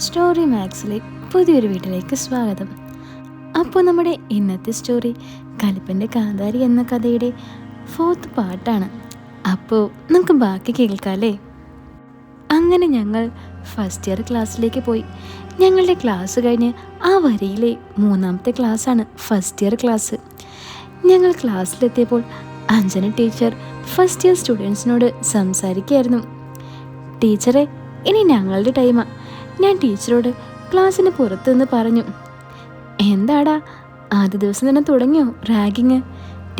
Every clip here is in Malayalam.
സ്റ്റോറി മാക്സിലെ പുതിയൊരു വീട്ടിലേക്ക് സ്വാഗതം. അപ്പോൾ നമ്മുടെ ഇന്നത്തെ സ്റ്റോറി കലിപ്പന്റെ കാന്താരി എന്ന കഥയുടെ ഫോർത്ത് പാർട്ടാണ് അപ്പോൾ നമുക്ക് ബാക്കി കേൾക്കാമല്ലേ അങ്ങനെ ഞങ്ങൾ ഫസ്റ്റ് ഇയർ ക്ലാസ്സിലേക്ക് പോയി. ഞങ്ങളുടെ ക്ലാസ് കഴിഞ്ഞ് ആ വരിയിലെ മൂന്നാമത്തെ ക്ലാസ്സാണ് ഫസ്റ്റ് ഇയർ ക്ലാസ് ഞങ്ങൾ ക്ലാസ്സിലെത്തിയപ്പോൾ അഞ്ജന ടീച്ചർ ഫസ്റ്റ് ഇയർ സ്റ്റുഡൻസിനോട് സംസാരിക്കുകയായിരുന്നു. ടീച്ചറെ ഇനി ഞങ്ങളുടെ ടൈമാ ഞാൻ ടീച്ചറോട് ക്ലാസ്സിന് പുറത്തുനിന്ന് പറഞ്ഞു. എന്താടാ ആദ്യ ദിവസം തന്നെ തുടങ്ങിയോ റാഗിങ്?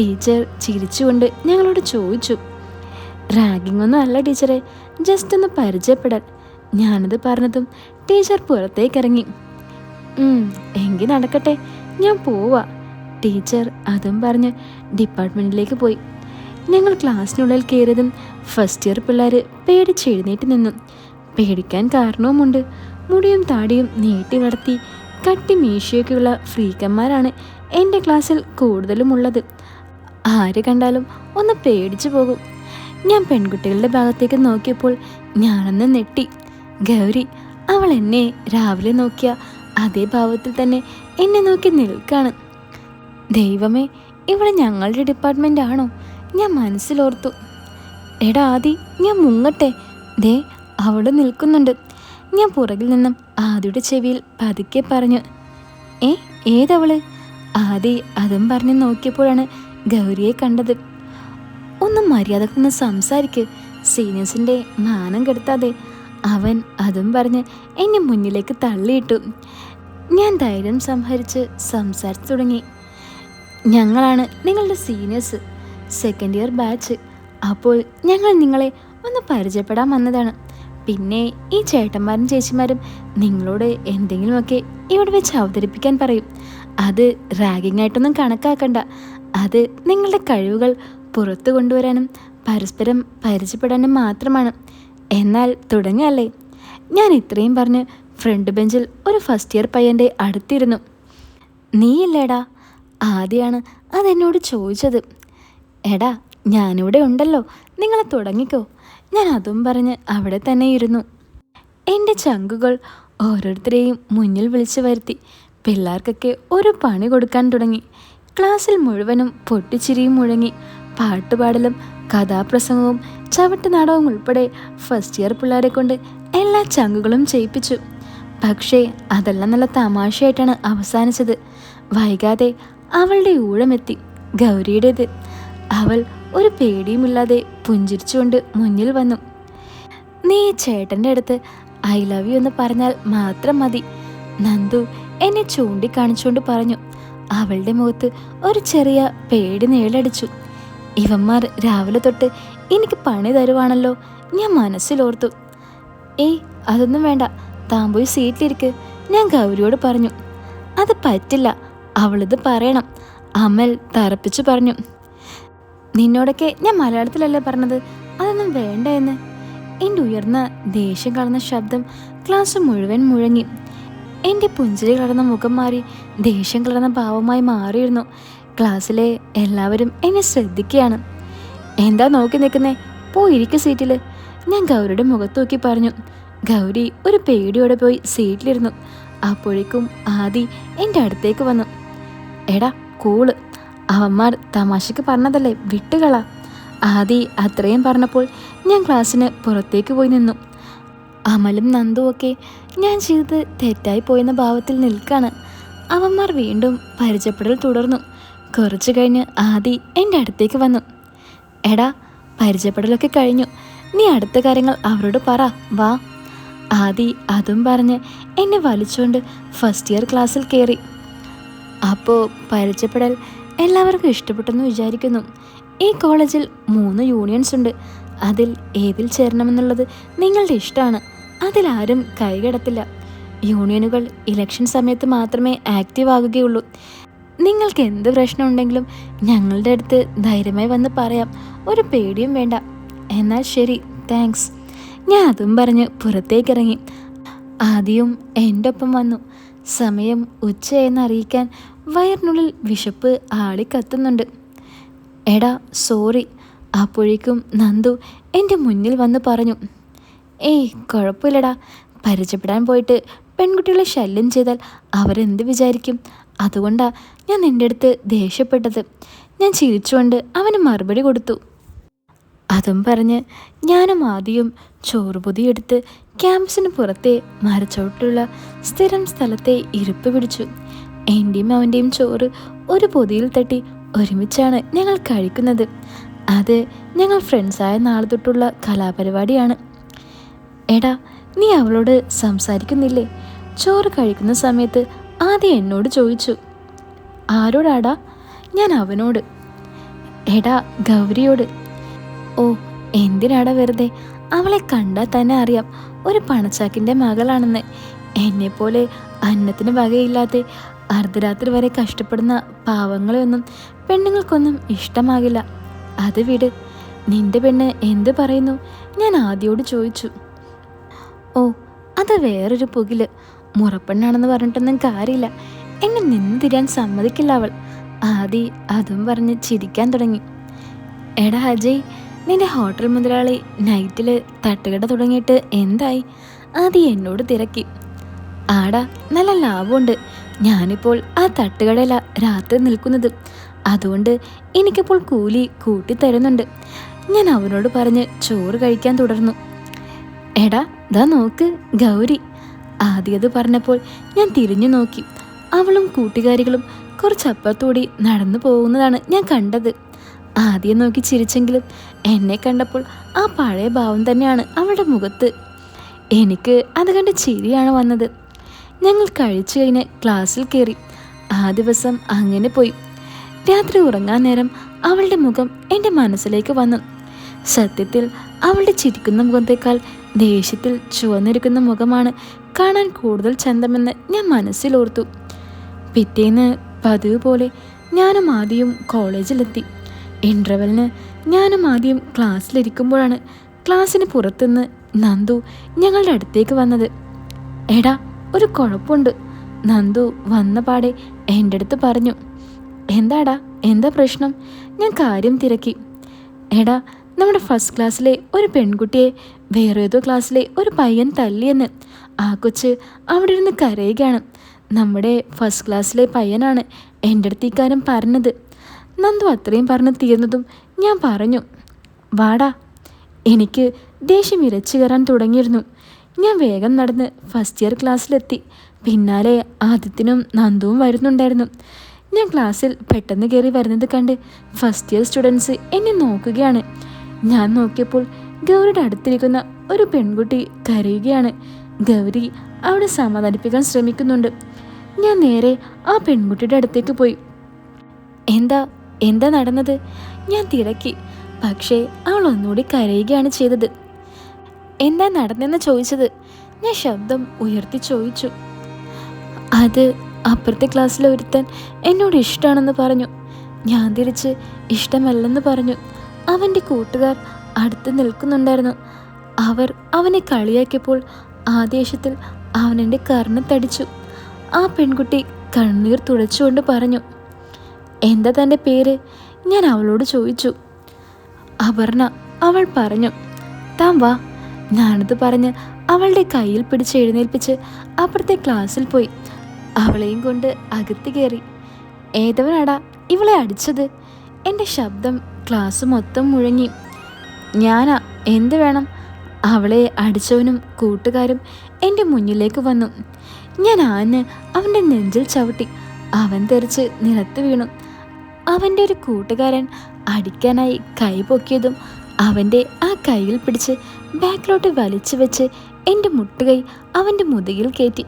ടീച്ചർ ചിരിച്ചുകൊണ്ട് ഞങ്ങളോട് ചോദിച്ചു. റാഗിംഗ് ഒന്നും അല്ല ടീച്ചറെ ജസ്റ്റ് ഒന്ന് പരിചയപ്പെടാൻ ഞാനത് പറഞ്ഞതും ടീച്ചർ പുറത്തേക്ക് ഇറങ്ങി "ഉം, എങ്കിൽ നടക്കട്ടെ ഞാൻ പോവാ. ടീച്ചർ അതും പറഞ്ഞ് ഡിപ്പാർട്ട്മെന്റിലേക്ക് പോയി. ഞങ്ങൾ ക്ലാസ്സിനുള്ളിൽ കയറിയതും ഫസ്റ്റ് ഇയർ പിള്ളേർ പേടിച്ച് എഴുന്നേറ്റ് നിന്നു. പേടിക്കാൻ കാരണവുമുണ്ട്. മുടിയും താടിയും നീട്ടി വളർത്തി കട്ടി മീശയൊക്കെയുള്ള ഫ്രീക്കന്മാരാണ് എന്റെ ക്ലാസ്സിൽ കൂടുതലും ഉള്ളത് ആര് കണ്ടാലും ഒന്ന് പേടിച്ചു പോകും. ഞാൻ പെൺകുട്ടികളുടെ ഭാഗത്തേക്ക് നോക്കിയപ്പോൾ ഞാനൊന്ന് നെട്ടി ഗൗരി അവൾ എന്നെ രാവിലെ നോക്കിയ അതേ ഭാവത്തിൽ തന്നെ എന്നെ നോക്കി നിൽക്കാണ്. ദൈവമേ ഇവിടെ ഞങ്ങളുടെ ഡിപ്പാർട്ട്മെന്റ് ആണോ? ഞാൻ മനസ്സിലോർത്തു. എടാ ആദി ഞാൻ മുങ്ങട്ടെ. ദേ അവിടെ നിൽക്കുന്നുണ്ട്. ഞാൻ പുറകിൽ നിന്നും ആദിയുടെ ചെവിയിൽ പതുക്കെ പറഞ്ഞു ഏ ഏതവൾ? ആദി അതും പറഞ്ഞു നോക്കിയപ്പോഴാണ് ഗൗരിയെ കണ്ടത്. ഒന്ന് മര്യാദയ്ക്ക് ഒന്ന് സംസാരിക്ക് സീനിയേഴ്സിന്റെ മാനം കെടുത്താതെ. അവൻ അതും പറഞ്ഞ് എന്നെ മുന്നിലേക്ക് തള്ളിയിട്ടു. ഞാൻ ധൈര്യം സംഹരിച്ച് സംസാരിച്ചു തുടങ്ങി. ഞങ്ങളാണ് നിങ്ങളുടെ സീനിയേഴ്സ് സെക്കൻഡ് ഇയർ ബാച്ച്. അപ്പോൾ ഞങ്ങൾ നിങ്ങളെ ഒന്ന് പരിചയപ്പെടാൻ വന്നതാണ്. പിന്നെ ഈ ചേട്ടന്മാരും ചേച്ചിമാരും നിങ്ങളോട് എന്തെങ്കിലുമൊക്കെ ഇവിടെ വെച്ച് അവതരിപ്പിക്കാൻ പറയും. അത് റാഗിംഗ് ആയിട്ടൊന്നും കണക്കാക്കണ്ട. അത് നിങ്ങളുടെ കഴിവുകൾ പുറത്തു കൊണ്ടുവരാനും പരസ്പരം പരിചയപ്പെടാനും മാത്രമാണ്. എന്നാൽ തുടങ്ങല്ലേ? ഞാൻ ഇത്രയും പറഞ്ഞ് ഫ്രണ്ട് ബെഞ്ചിൽ ഒരു ഫസ്റ്റ് ഇയർ പയ്യന്റെ അടുത്തിരുന്നു. നീയില്ലേടാ? ആദ്യമാണ് അതെന്നോട് ചോദിച്ചത്. എടാ ഞാനിവിടെ ഉണ്ടല്ലോ. നിങ്ങളെ തുടങ്ങിക്കോ. ഞാൻ അതും പറഞ്ഞ് അവിടെ തന്നെ ഇരുന്നു. എന്റെ ചങ്കുകൾ ഓരോരുത്തരെയും മുന്നിൽ വിളിച്ചു വരുത്തി. പിള്ളേർക്കൊക്കെ ഒരു പണി കൊടുക്കാൻ തുടങ്ങി. ക്ലാസ്സിൽ മുഴുവനും പൊട്ടിച്ചിരിയും മുഴങ്ങി. പാട്ടുപാടലും കഥാപ്രസംഗവും ചവിട്ടുനാടകവും ഉൾപ്പെടെ ഫസ്റ്റ് ഇയർ പിള്ളേരെ കൊണ്ട് എല്ലാ ചങ്കുകളും ചെയ്യിപ്പിച്ചു. പക്ഷേ അതെല്ലാം നല്ല തമാശയായിട്ടാണ് അവസാനിച്ചത്. വൈകാതെ അവളുടെ ഊഴമെത്തി ഗൗരിയുടേത്. അവൾ ഒരു പേടിയുമില്ലാതെ പുഞ്ചിരിച്ചുകൊണ്ട് മുന്നിൽ വന്നു. നീ ചേട്ടന്റെ അടുത്ത് ഐ ലവ് യു എന്ന് പറഞ്ഞാൽ മാത്രം മതി നന്ദു എന്നെ ചൂണ്ടിക്കാണിച്ചുകൊണ്ട് പറഞ്ഞു. അവളുടെ മുഖത്ത് ഒരു ചെറിയ പേടി നേളടിച്ചു ഇവന്മാർ രാവിലെ തൊട്ട് എനിക്ക് പണി തരുവാണല്ലോ ഞാൻ മനസ്സിലോർത്തു. ഏയ് അതൊന്നും വേണ്ട താൻ പോയി സീറ്റിലിരിക്ക് ഞാൻ ഗൗരിയോട് പറഞ്ഞു. അത് പറ്റില്ല അവളിത് പറയണം അമൽ തറപ്പിച്ചു പറഞ്ഞു. നിന്നോടൊക്കെ ഞാൻ മലയാളത്തിലല്ലേ പറഞ്ഞത്? അതൊന്നും വേണ്ട എന്ന് എന്റെ ഉയർന്ന ദേഷ്യം കളർന്ന ശബ്ദം ക്ലാസ് മുഴുവൻ മുഴങ്ങി. എന്റെ പുഞ്ചിരി കളർന്ന മുഖം മാറി ദേഷ്യം കളർന്ന ഭാവമായി മാറിയിരുന്നു. ക്ലാസ്സിലെ എല്ലാവരും എന്നെ ശ്രദ്ധിക്കുകയാണ്. എന്താ നോക്കി നിൽക്കുന്നേ? പോയിരിക്കും സീറ്റിൽ ഞാൻ ഗൗരിയുടെ മുഖത്ത് നോക്കി പറഞ്ഞു. ഗൗരി ഒരു പേടിയോടെ പോയി സീറ്റിലിരുന്നു അപ്പോഴേക്കും ആദി എന്റെ അടുത്തേക്ക് വന്നു. എടാ കൂൾ അവന്മാർ തമാശക്ക് പറഞ്ഞതല്ലേ? വിട്ടുകള. ആദി അത്രയും പറഞ്ഞപ്പോൾ ഞാൻ ക്ലാസ്സിന് പുറത്തേക്ക് പോയി നിന്നു. അമലും നന്ദുവും ഒക്കെ ഞാൻ ചെയ്തത് തെറ്റായി പോയെന്ന ഭാവത്തിൽ നിൽക്കാണ്. അവന്മാർ വീണ്ടും പരിചയപ്പെടൽ തുടർന്നു. കുറച്ചു കഴിഞ്ഞ് ആദി എന്റെ അടുത്തേക്ക് വന്നു. എടാ പരിചയപ്പെടലൊക്കെ കഴിഞ്ഞു. നീ അടുത്ത കാര്യങ്ങൾ അവരോട് പറ. വാ. ആദി അതും പറഞ്ഞ് എന്നെ വലിച്ചുകൊണ്ട് ഫസ്റ്റ് ഇയർ ക്ലാസ്സിൽ കയറി അപ്പോൾ പരിചയപ്പെടൽ എല്ലാവർക്കും ഇഷ്ടപ്പെട്ടെന്ന് വിചാരിക്കുന്നു. ഈ കോളേജിൽ മൂന്ന് യൂണിയൻസ് ഉണ്ട്. അതിൽ ഏതിൽ ചേരണമെന്നുള്ളത് നിങ്ങളുടെ ഇഷ്ടമാണ്. അതിലാരും കൈകടത്തില്ല. യൂണിയനുകൾ ഇലക്ഷൻ സമയത്ത് മാത്രമേ ആക്റ്റീവ് ആകുകയുള്ളൂ. നിങ്ങൾക്ക് എന്ത് പ്രശ്നമുണ്ടെങ്കിലും ഞങ്ങളുടെ അടുത്ത് ധൈര്യമായി വന്ന് പറയാം. ഒരു പേടിയും വേണ്ട. എന്നാൽ ശരി താങ്ക്സ്. ഞാൻ അതും പറഞ്ഞ് പുറത്തേക്കിറങ്ങി. ആദ്യം എന്റെ ഒപ്പം വന്നു. സമയം ഉച്ചയെന്ന് അറിയിക്കാൻ വയറിനുള്ളിൽ വിശപ്പ് ആളിക്കത്തുന്നുണ്ട് എടാ സോറി. അപ്പോഴേക്കും നന്ദു എന്റെ മുന്നിൽ വന്ന് പറഞ്ഞു ഏയ് കുഴപ്പമില്ലടാ. പരിചയപ്പെടാൻ പോയിട്ട് പെൺകുട്ടികളെ ശല്യം ചെയ്താൽ അവരെന്ത് വിചാരിക്കും? അതുകൊണ്ടാ ഞാൻ നിന്റെ അടുത്ത് ദേഷ്യപ്പെട്ടത്. ഞാൻ ചിരിച്ചുകൊണ്ട് അവന് മറുപടി കൊടുത്തു. അതും പറഞ്ഞ് ഞാനും ആദ്യം ചോറുപൊതിയെടുത്ത് ക്യാമ്പസിന് പുറത്തെ മരച്ചോട്ടുള്ള സ്ഥിരം സ്ഥലത്തെ ഇരിപ്പ് പിടിച്ചു. എന്റെയും അവന്റെയും ചോറ് ഒരു പൊതിയിൽ തട്ടി ഒരുമിച്ചാണ് ഞങ്ങൾ കഴിക്കുന്നത്. അത് ഞങ്ങൾ ഫ്രണ്ട്സായ നാളെ തൊട്ടുള്ള കലാപരിപാടിയാണ്. എടാ നീ അവളോട് സംസാരിക്കുന്നില്ലേ? ചോറ് കഴിക്കുന്ന സമയത്ത് ആദ്യം എന്നോട് ചോദിച്ചു. ആരോടാടാ? ഞാൻ അവനോട്. എടാ ഗൗരിയോട്. ഓ എന്തിനാടാ വെറുതെ? അവളെ കണ്ടാൽ തന്നെ അറിയാം. ഒരു പണച്ചാക്കിന്റെ മകളാണെന്ന്. എന്നെപ്പോലെ അന്നത്തിന് വകയില്ലാതെ അർദ്ധരാത്രി വരെ കഷ്ടപ്പെടുന്ന പാവങ്ങളെയൊന്നും പെണ്ണുങ്ങൾക്കൊന്നും ഇഷ്ടമാകില്ല. അത് വിട് നിന്റെ പെണ്ണ് എന്ത് പറയുന്നു? ഞാൻ ആദ്യോട് ചോദിച്ചു. ഓ അത് വേറൊരു പുകിൽ. മുറപ്പെണ്ണാണെന്ന് പറഞ്ഞിട്ടൊന്നും കാര്യമില്ല. എന്നെ നിന്ന് സമ്മതിക്കില്ല അവൾ. ആദി അതും പറഞ്ഞ് ചിരിക്കാൻ തുടങ്ങി. എടാ അജയ് നിന്റെ ഹോട്ടൽ മുതലാളി നൈറ്റിൽ തട്ടുകട തുടങ്ങിയിട്ട് എന്തായി? ആദി എന്നോട് തിരക്കി. ആടാ നല്ല ലാഭമുണ്ട്. ഞാനിപ്പോൾ ആ തട്ടുകടയില രാത്രി നിൽക്കുന്നത്. അതുകൊണ്ട് എനിക്കിപ്പോൾ കൂലി കൂട്ടി തരുന്നുണ്ട് ഞാൻ അവനോട് പറഞ്ഞ് ചോറ് കഴിക്കാൻ തുടർന്നു. എടാ ദാ നോക്ക് ഗൗരി. ആദ്യത് പറഞ്ഞപ്പോൾ ഞാൻ തിരിഞ്ഞു നോക്കി. അവളും കൂട്ടുകാരികളും കുറച്ചപ്പുറത്തൂടി നടന്നു പോകുന്നതാണ് ഞാൻ കണ്ടത്. ആദ്യം നോക്കി ചിരിച്ചെങ്കിലും എന്നെ കണ്ടപ്പോൾ ആ പഴയ ഭാവം തന്നെയാണ് അവളുടെ മുഖത്ത്. എനിക്ക് അത് കണ്ട് ചിരിയാണ് വന്നത്. ഞങ്ങൾ കഴിച്ചു കഴിഞ്ഞ് ക്ലാസ്സിൽ കയറി ആ ദിവസം അങ്ങനെ പോയി. രാത്രി ഉറങ്ങാൻ നേരം അവളുടെ മുഖം എന്റെ മനസ്സിലേക്ക് വന്നു. സത്യത്തിൽ അവളുടെ ചിരിക്കുന്ന മുഖത്തേക്കാൾ ദേഷ്യത്തിൽ ചുവന്നിരിക്കുന്ന മുഖമാണ് കാണാൻ കൂടുതൽ ചന്തമെന്ന് ഞാൻ മനസ്സിലോർത്തു. പിറ്റേന്ന് പതിവ് പോലെ ഞാനും ആദ്യം കോളേജിലെത്തി. ഇന്റർവെലിന് ഞാനും ആദ്യം ക്ലാസ്സിലിരിക്കുമ്പോഴാണ് ക്ലാസ്സിന് പുറത്തുനിന്ന് നന്ദു ഞങ്ങളുടെ അടുത്തേക്ക് വന്നത്. എടാ ഒരു കുഴപ്പമുണ്ട്. നന്ദു വന്ന പാടെ എന്റെ അടുത്ത് പറഞ്ഞു എന്താടാ എന്താ പ്രശ്നം? ഞാൻ കാര്യം തിരക്കി. എടാ നമ്മുടെ ഫസ്റ്റ് ക്ലാസ്സിലെ ഒരു പെൺകുട്ടിയെ വേറെ ഏതോ ക്ലാസ്സിലെ ഒരു പയ്യൻ തല്ലിയെന്ന്. ആ കൊച്ച് അവിടെ ഇരുന്ന് കരയുകയാണ്. നമ്മുടെ ഫസ്റ്റ് ക്ലാസ്സിലെ പയ്യനാണ് എന്റെ അടുത്ത് ഇക്കാര്യം പറഞ്ഞത്. നന്ദു അത്രയും പറഞ്ഞ് തീർന്നതും ഞാൻ പറഞ്ഞു വാടാ എനിക്ക് ദേഷ്യം ഇരച്ചു കയറാൻ തുടങ്ങിയിരുന്നു. ഞാൻ വേഗം നടന്ന് ഫസ്റ്റ് ഇയർ ക്ലാസ്സിലെത്തി പിന്നാലെ ആദിത്യനും നന്ദുവും വരുന്നുണ്ടായിരുന്നു. ഞാൻ ക്ലാസ്സിൽ പെട്ടെന്ന് കയറി വരുന്നത് കണ്ട് ഫസ്റ്റ് ഇയർ സ്റ്റുഡൻസ് എന്നെ നോക്കുകയാണ്. ഞാൻ നോക്കിയപ്പോൾ ഗൗരിയുടെ അടുത്തിരിക്കുന്ന ഒരു പെൺകുട്ടി കരയുകയാണ്. ഗൗരി അവിടെ സമാധാനിപ്പിക്കാൻ ശ്രമിക്കുന്നുണ്ട്. ഞാൻ നേരെ ആ പെൺകുട്ടിയുടെ അടുത്തേക്ക് പോയി. എന്താ എന്താ നടന്നത്? ഞാൻ തിരക്കി. പക്ഷേ അവൾ ഒന്നുകൂടി കരയുകയാണ് ചെയ്തത്. എന്താ നടന്നെന്ന് ചോദിച്ചത്? ഞാൻ ശബ്ദം ഉയർത്തി ചോദിച്ചു. അത് അപ്പുറത്തെ ക്ലാസ്സിലെ ഒരുത്തൻ എന്നോട് ഇഷ്ടമാണെന്ന് പറഞ്ഞു. ഞാൻ തിരിച്ച് ഇഷ്ടമല്ലെന്ന് പറഞ്ഞു. അവന്റെ കൂട്ടുകാർ അടുത്ത് നിൽക്കുന്നുണ്ടായിരുന്നു. അവർ അവനെ കളിയാക്കിയപ്പോൾ ആദേശത്തിൽ അവൻ എന്റെ കർണത്തടിച്ചു. ആ പെൺകുട്ടി കണ്ണീർ തുടച്ചുകൊണ്ട് പറഞ്ഞു എന്താ തന്റെ പേര്? ഞാൻ അവളോട് ചോദിച്ചു. അപർണ അവൾ പറഞ്ഞു താൻ വാ ഞാനത് പറഞ്ഞ് അവളുടെ കയ്യിൽ പിടിച്ച് എഴുന്നേൽപ്പിച്ച് അപ്പുറത്തെ ക്ലാസ്സിൽ പോയി. അവളെയും കൊണ്ട് അകത്ത് കയറി. ഏതവനാടാ ഇവളെ അടിച്ചത്? എന്റെ ശബ്ദം ക്ലാസ് മൊത്തം മുഴങ്ങി. ഞാനാ എന്ത് വേണം? അവളെ അടിച്ചവനും കൂട്ടുകാരും എന്റെ മുന്നിലേക്ക് വന്നു. ഞാൻ ആന് അവന്റെ നെഞ്ചിൽ ചവിട്ടി. അവൻ തെറിച്ച് നിലത്ത് വീണു. അവന്റെ ഒരു കൂട്ടുകാരൻ അടിക്കാനായി കൈ പൊക്കിയതും അവന്റെ ആ കയ്യിൽ പിടിച്ച് ബാക്കിലോട്ട് വലിച്ചു വെച്ച് എന്റെ മുട്ടുകൈ അവന്റെ മുതുകിൽ കയറ്റി.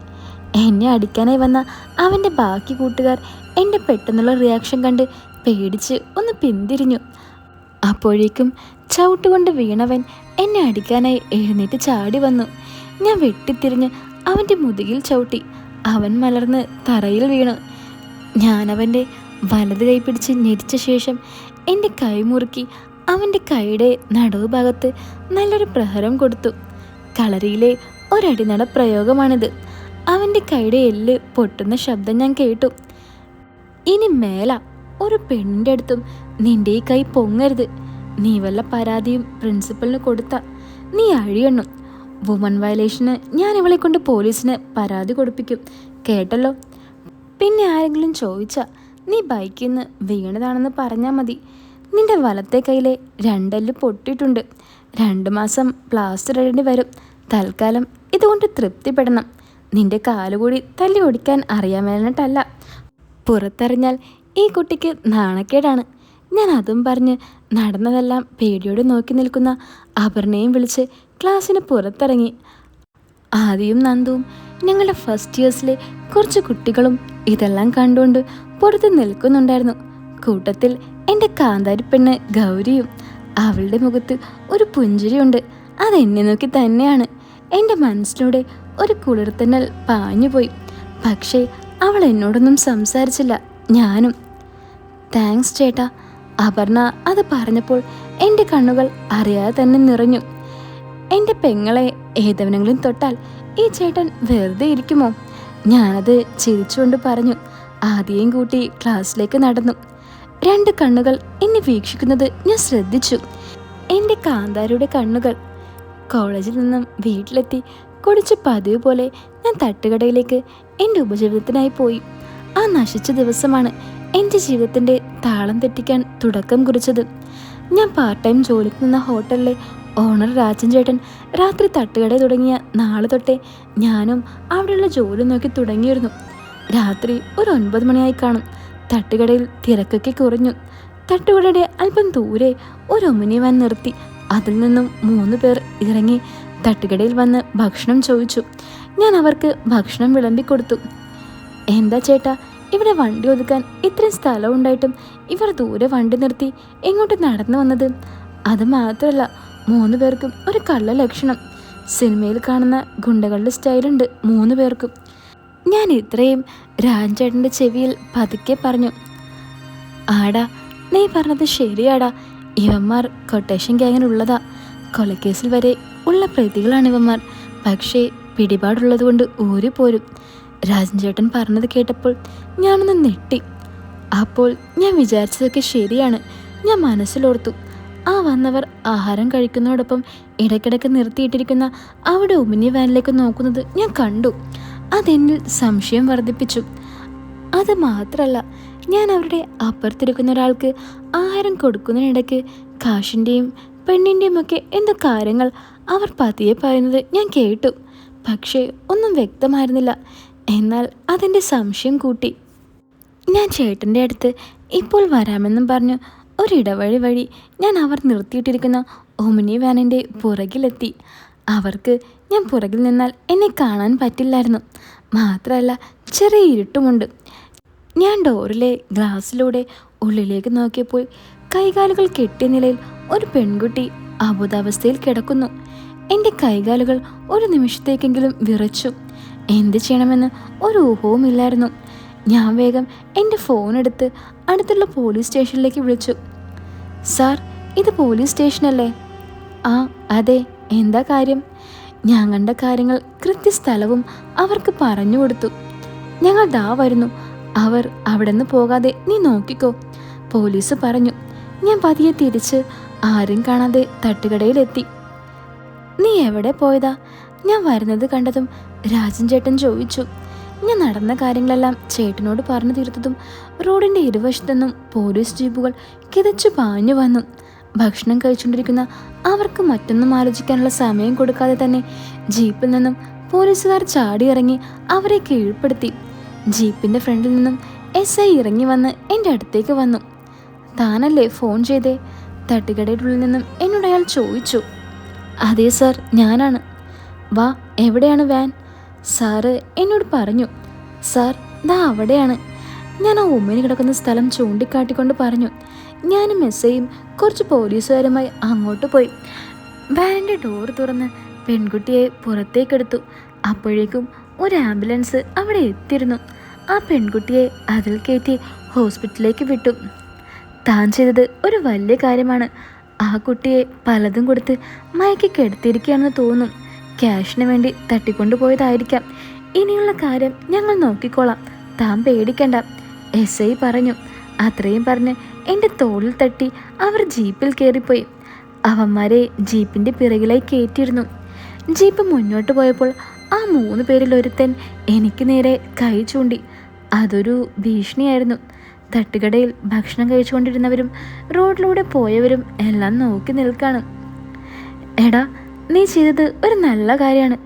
എന്നെ അടിക്കാനായി വന്ന അവന്റെ ബാക്കി കൂട്ടുകാർ എന്റെ പെട്ടെന്നുള്ള റിയാക്ഷൻ കണ്ട് പേടിച്ച് ഒന്ന് പിന്തിരിഞ്ഞു. അപ്പോഴേക്കും ചവിട്ടുകൊണ്ട് വീണവൻ എന്നെ അടിക്കാനായി എഴുന്നേറ്റ് ചാടി വന്നു. ഞാൻ വെട്ടിത്തിരിഞ്ഞ് അവന്റെ മുതുകിൽ ചവിട്ടി. അവൻ മലർന്ന് തറയിൽ വീണു. ഞാൻ ഞാനവന്റെ വലത് കൈ പിടിച്ച് ഞെരിച്ച ശേഷം എന്റെ കൈ മുറുക്കി അവന്റെ കൈയുടെ നടുവ് ഭാഗത്ത് നല്ലൊരു പ്രഹരം കൊടുത്തു. കളരിയിലെ ഒരടിനട പ്രയോഗമാണിത്. അവന്റെ കൈയുടെ എല്ല് പൊട്ടുന്ന ശബ്ദം ഞാൻ കേട്ടു. ഇനി മേല ഒരു പെണ്ണിന്റെ അടുത്തും നിന്റെ ഈ കൈ പൊങ്ങരുത്. നീ വല്ല പരാതിയും പ്രിൻസിപ്പലിന് കൊടുത്ത. നീ അഴിയണം വുമൺ വയലേഷന് ഞാൻ ഇവളെ കൊണ്ട് പോലീസിന് പരാതി കൊടുപ്പിക്കും. കേട്ടല്ലോ? പിന്നെ ആരെങ്കിലും ചോദിച്ചാ നീ ബൈക്കിൽ നിന്ന് വീണതാണെന്ന് പറഞ്ഞാൽ മതി. നിന്റെ വലത്തെ കയ്യിലെ രണ്ടെല്ല് പൊട്ടിയിട്ടുണ്ട്. രണ്ട് മാസം പ്ലാസ്റ്റർ ഇടേണ്ടി വരും. തൽക്കാലം ഇതുകൊണ്ട് തൃപ്തിപ്പെടണം. നിന്റെ കാലുകൂടി തല്ലി ഓടിക്കാൻ അറിയാൻ വേണ്ടിട്ടല്ല പുറത്തറിഞ്ഞാൽ ഈ കുട്ടിക്ക് നാണക്കേടാണ്. ഞാൻ അതും പറഞ്ഞ് നടന്നതെല്ലാം പേടിയോടെ നോക്കി നിൽക്കുന്ന അപർണയും വിളിച്ച് ക്ലാസ്സിന് പുറത്തിറങ്ങി. ആദ്യവും നന്ദുവും ഞങ്ങളുടെ ഫസ്റ്റ് ഇയേഴ്സിലെ കുറച്ച് കുട്ടികളും ഇതെല്ലാം കണ്ടുകൊണ്ട് പുറത്ത് നിൽക്കുന്നുണ്ടായിരുന്നു. കൂട്ടത്തിൽ എന്റെ കാന്താരി പെണ്ണ് ഗൗരിയും അവളുടെ മുഖത്ത് ഒരു പുഞ്ചിരിയുണ്ട്. അതെന്നെ നോക്കി തന്നെയാണ്. എന്റെ മനസ്സിലൂടെ ഒരു കുളിർത്തന്നൽ പാഞ്ഞുപോയി പക്ഷേ അവൾ എന്നോടൊന്നും സംസാരിച്ചില്ല. ഞാനും. താങ്ക്സ് ചേട്ടാ. അപർണ അത് പറഞ്ഞപ്പോൾ എന്റെ കണ്ണുകൾ അറിയാതെ തന്നെ നിറഞ്ഞു. എന്റെ പെങ്ങളെ ഏതവനെങ്കിലും തൊട്ടാൽ ഈ ചേട്ടൻ വെറുതെ ഇരിക്കുമോ? ഞാനത് ചിരിച്ചുകൊണ്ട് പറഞ്ഞു. ആദ്യം കൂട്ടി ക്ലാസ്സിലേക്ക് നടന്നു. രണ്ട് കണ്ണുകൾ എന്നെ വീക്ഷിക്കുന്നത് ഞാൻ ശ്രദ്ധിച്ചു. എന്റെ കാന്താരുടെ കണ്ണുകൾ കോളേജിൽ നിന്നും വീട്ടിലെത്തി കുടിച്ച് പതിവ് പോലെ ഞാൻ തട്ടുകടയിലേക്ക് എന്റെ ഉപജീവനത്തിനായി പോയി. ആ നശിച്ച ദിവസമാണ് എന്റെ ജീവിതത്തിന്റെ താളം തെറ്റിക്കാൻ തുടക്കം കുറിച്ചത്. ഞാൻ പാർട്ട് ടൈം ജോലിക്ക് നിന്ന ഹോട്ടലിലെ ഓണർ രാജൻ ചേട്ടൻ രാത്രി തട്ടുകട തുടങ്ങിയ നാളെ തൊട്ടേ ഞാനും അവിടെയുള്ള ജോലി നോക്കി തുടങ്ങിയിരുന്നു. രാത്രി ഒരു ഒൻപത് മണിയായി കാണും. തട്ടുകടയിൽ തിരക്കൊക്കെ കുറഞ്ഞു. തട്ടുകടയുടെ അല്പം ദൂരെ ഒരു ഒമിനി വാൻ നിർത്തി. അതിൽ നിന്നും മൂന്ന് പേർ ഇറങ്ങി തട്ടുകടയിൽ വന്ന് ഭക്ഷണം ചോദിച്ചു. ഞാൻ അവർക്ക് ഭക്ഷണം വിളമ്പി കൊടുത്തു എന്താ ചേട്ടാ ഇവിടെ വണ്ടി ഒതുക്കാൻ ഇത്രയും സ്ഥലം ഉണ്ടായിട്ടും ഇവർ ദൂരെ വണ്ടി നിർത്തി എങ്ങോട്ട് നടന്നു വന്നത്? അത് മാത്രമല്ല മൂന്ന് പേർക്കും ഒരു കള്ള ലക്ഷണം സിനിമയിൽ കാണുന്ന ഗുണ്ടകളുടെ സ്റ്റൈലുണ്ട് മൂന്ന് പേർക്കും. ഞാൻ ഇത്രയും രാജേട്ടന്റെ ചെവിയിൽ പതുക്കെ പറഞ്ഞു ആടാ നീ പറഞ്ഞത് ശരിയാടാ. ഇവന്മാർ കൊട്ടേഷൻ ഗ്യാങ്ങിനുള്ളതാ കൊലക്കേസിൽ വരെ ഉള്ള പ്രതികളാണ് ഇവന്മാർ. പക്ഷേ പിടിപാടുള്ളതുകൊണ്ട് ഊരി പോരും. രാജൻ ചേട്ടൻ പറഞ്ഞത് കേട്ടപ്പോൾ ഞാനൊന്ന് നെട്ടി അപ്പോൾ ഞാൻ വിചാരിച്ചതൊക്കെ ശരിയാണ്. ഞാൻ മനസ്സിലോർത്തു. ആ വന്നവർ ആഹാരം കഴിക്കുന്നതോടൊപ്പം ഇടയ്ക്കിടയ്ക്ക് നിർത്തിയിട്ടിരിക്കുന്ന അവിടെ ഉമിനി വാനിലേക്ക് നോക്കുന്നത് ഞാൻ കണ്ടു. അതെന്നിൽ സംശയം വർദ്ധിപ്പിച്ചു. അത് മാത്രമല്ല ഞാൻ അവരുടെ അപ്പുറത്തിരിക്കുന്ന ഒരാൾക്ക് ആഹാരം കൊടുക്കുന്നതിനിടയ്ക്ക് കാശിന്റെയും പെണ്ണിന്റെയും ഒക്കെ എന്തോ കാര്യങ്ങൾ അവർ പതിയെ പറയുന്നത് ഞാൻ കേട്ടു. പക്ഷേ ഒന്നും വ്യക്തമായിരുന്നില്ല. എന്നാൽ അതെന്റെ സംശയം കൂട്ടി. ഞാൻ ചേട്ടന്റെ അടുത്ത് ഇപ്പോൾ വരാമെന്നും പറഞ്ഞു ഒരിടവഴി വഴി ഞാൻ അവർ നിർത്തിയിട്ടിരിക്കുന്ന ഒമിനി വാനിന്റെ പുറകിലെത്തി. അവർക്ക് ഞാൻ പുറകിൽ നിന്നാൽ എന്നെ കാണാൻ പറ്റില്ലായിരുന്നു. മാത്രമല്ല ചെറിയ ഇരുട്ടുമുണ്ട്. ഞാൻ ഡോറിലെ ഗ്ലാസ്സിലൂടെ ഉള്ളിലേക്ക് നോക്കിയപ്പോൾ കൈകാലുകൾ കെട്ടിയ നിലയിൽ ഒരു പെൺകുട്ടി അബുദാവസ്ഥയിൽ കിടക്കുന്നു. എന്റെ കൈകാലുകൾ ഒരു നിമിഷത്തേക്കെങ്കിലും വിറച്ചു. എന്ത് ചെയ്യണമെന്ന് ഒരു ഊഹവുമില്ലായിരുന്നു ഞാൻ വേഗം എന്റെ ഫോൺ എടുത്ത് അടുത്തുള്ള പോലീസ് സ്റ്റേഷനിലേക്ക് വിളിച്ചു. സാർ ഇത് പോലീസ് സ്റ്റേഷനല്ലേ? ആ അതെ. എന്താ കാര്യം? ഞാൻ കണ്ട കാര്യങ്ങൾ കൃത്യസ്ഥലവും അവർക്ക് പറഞ്ഞു കൊടുത്തു. ഞങ്ങൾ ദാ വരുന്നു. അവർ അവിടെ നിന്ന് പോകാതെ നീ നോക്കിക്കോ. പോലീസ് പറഞ്ഞു. ഞാൻ പതിയെ തിരിച്ച് ആരും കാണാതെ തട്ടുകടയിലെത്തി. നീ എവിടെ പോയതാ? ഞാൻ വരുന്നത് കണ്ടതും രാജൻ ചേട്ടൻ ചോദിച്ചു. ഞാൻ നടന്ന കാര്യങ്ങളെല്ലാം ചേട്ടനോട് പറഞ്ഞു തീർത്തതും റോഡിന്റെ ഇരുവശത്തു നിന്നും പോലീസ് ജീപ്പുകൾ കിതച്ചു പാഞ്ഞു വന്നു. ഭക്ഷണം കഴിച്ചുകൊണ്ടിരിക്കുന്ന അവർക്ക് മറ്റൊന്നും ആലോചിക്കാനുള്ള സമയം കൊടുക്കാതെ തന്നെ ജീപ്പിൽ നിന്നും പോലീസുകാർ ചാടി ഇറങ്ങി അവരെ കീഴ്പ്പെടുത്തി. ജീപ്പിന്റെ ഫ്രണ്ടിൽ നിന്നും എസ് ഐ ഇറങ്ങി വന്ന് എന്റെ അടുത്തേക്ക് വന്നു. താനല്ലേ ഫോൺ ചെയ്തേ? തട്ടുകടയുടെ ഉള്ളിൽ നിന്നും എന്നോട് അയാൾ ചോദിച്ചു. അതെ സാർ ഞാനാണ്. വാ എവിടെയാണ് വാൻ? സാറ് എന്നോട് പറഞ്ഞു. സാർ ദാ അവിടെയാണ്. ഞാൻ ആ ഉമ്മന് കിടക്കുന്ന സ്ഥലം ചൂണ്ടിക്കാട്ടിക്കൊണ്ട് പറഞ്ഞു. ഞാനും മെസ്സയും കുറച്ച് പോലീസുകാരുമായി അങ്ങോട്ട് പോയി. വാനിന്റെ ഡോർ തുറന്ന് പെൺകുട്ടിയെ പുറത്തേക്കെടുത്തു. അപ്പോഴേക്കും ഒരു ആംബുലൻസ് അവിടെ എത്തിയിരുന്നു. ആ പെൺകുട്ടിയെ അതിൽ കയറ്റി ഹോസ്പിറ്റലിലേക്ക് വിട്ടു. താൻ ചെയ്തത് ഒരു വലിയ കാര്യമാണ്. ആ കുട്ടിയെ പലതും കൊടുത്ത് മയക്കി കെടുത്തിരിക്കുകയാണെന്ന് തോന്നും. ക്യാഷിന് വേണ്ടി തട്ടിക്കൊണ്ടുപോയതായിരിക്കാം. ഇനിയുള്ള കാര്യം ഞങ്ങൾ നോക്കിക്കോളാം. താൻ പേടിക്കണ്ട. എസ് ഐ പറഞ്ഞു. അത്രയും പറഞ്ഞ് എന്റെ തോളിൽ തട്ടി അവർ ജീപ്പിൽ കയറിപ്പോയി അവന്മാരെ ജീപ്പിന്റെ പിറകിലായി കയറ്റിയിരുന്നു ജീപ്പ് മുന്നോട്ട് പോയപ്പോൾ ആ മൂന്ന് പേരിൽ ഒരുത്തൻ എനിക്ക് നേരെ കൈ ചൂണ്ടി. അതൊരു ഭീഷണിയായിരുന്നു. തട്ടുകടയിൽ ഭക്ഷണം കഴിച്ചുകൊണ്ടിരുന്നവരും റോഡിലൂടെ പോയവരും എല്ലാം നോക്കി നിൽക്കാണ്. എടാ നീ ചെയ്തത് ഒരു നല്ല കാര്യമാണ്.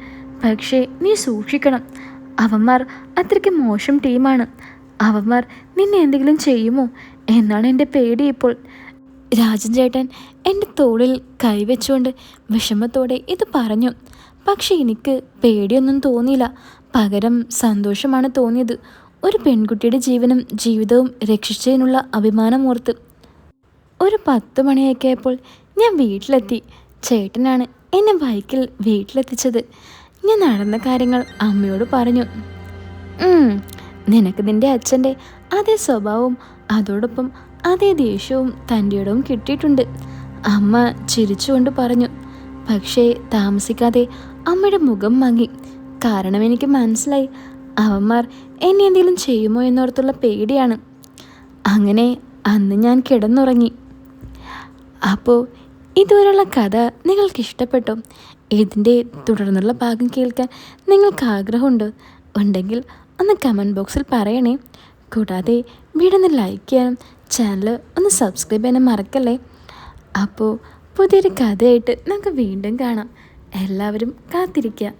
പക്ഷേ നീ സൂക്ഷിക്കണം. അവന്മാർ അത്രയ്ക്ക് മോശം ടീമാണ്. അവന്മാർ നിന്നെ എന്തെങ്കിലും ചെയ്യുമോ? എന്നാണ് എന്റെ പേടി ഇപ്പോൾ. രാജൻ ചേട്ടൻ എന്റെ തോളിൽ കൈവച്ചുകൊണ്ട് വിഷമത്തോടെ ഇത് പറഞ്ഞു. പക്ഷെ എനിക്ക് പേടിയൊന്നും തോന്നിയില്ല. പകരം സന്തോഷമാണ് തോന്നിയത്. ഒരു പെൺകുട്ടിയുടെ ജീവനും ജീവിതവും രക്ഷിച്ചതിനുള്ള അഭിമാനമോർത്ത്. ഒരു പത്ത് മണിയൊക്കെ ആയപ്പോൾ ഞാൻ വീട്ടിലെത്തി. ചേട്ടനാണ് എന്നെ ബൈക്കിൽ വീട്ടിലെത്തിച്ചത്. ഞാൻ നടന്ന കാര്യങ്ങൾ അമ്മയോട് പറഞ്ഞു. "ഉം, നിനക്ക് നിന്റെ അച്ഛന്റെ അതേ സ്വഭാവവും അതോടൊപ്പം അതേ ദേഷ്യവും തന്റെ ഇടവും കിട്ടിയിട്ടുണ്ട്. അമ്മ ചിരിച്ചുകൊണ്ട് പറഞ്ഞു പക്ഷേ താമസിക്കാതെ അമ്മയുടെ മുഖം മങ്ങി. കാരണം എനിക്ക് മനസ്സിലായി അവന്മാർ എന്നെ എന്തെങ്കിലും ചെയ്യുമോ എന്നോർത്തുള്ള പേടിയാണ്. അങ്ങനെ അന്ന് ഞാൻ കിടന്നുറങ്ങി. അപ്പോൾ ഇതുവരെയുള്ള കഥ നിങ്ങൾക്ക് ഇഷ്ടപ്പെട്ടോ? ഇതിന്റെ തുടർന്നുള്ള ഭാഗം കേൾക്കാൻ നിങ്ങൾക്ക് ആഗ്രഹമുണ്ടോ? ഉണ്ടെങ്കിൽ ഒന്ന് കമന്റ് ബോക്സിൽ പറയണേ. കൂടാതെ വീഡിയോ ഒന്ന് ലൈക്ക് ചെയ്യാനും ചാനൽ ഒന്ന് സബ്സ്ക്രൈബ് ചെയ്യാനും മറക്കല്ലേ? അപ്പോൾ പുതിയൊരു കഥയായിട്ട് നമുക്ക് വീണ്ടും കാണാം. എല്ലാവരും കാത്തിരിക്കുക.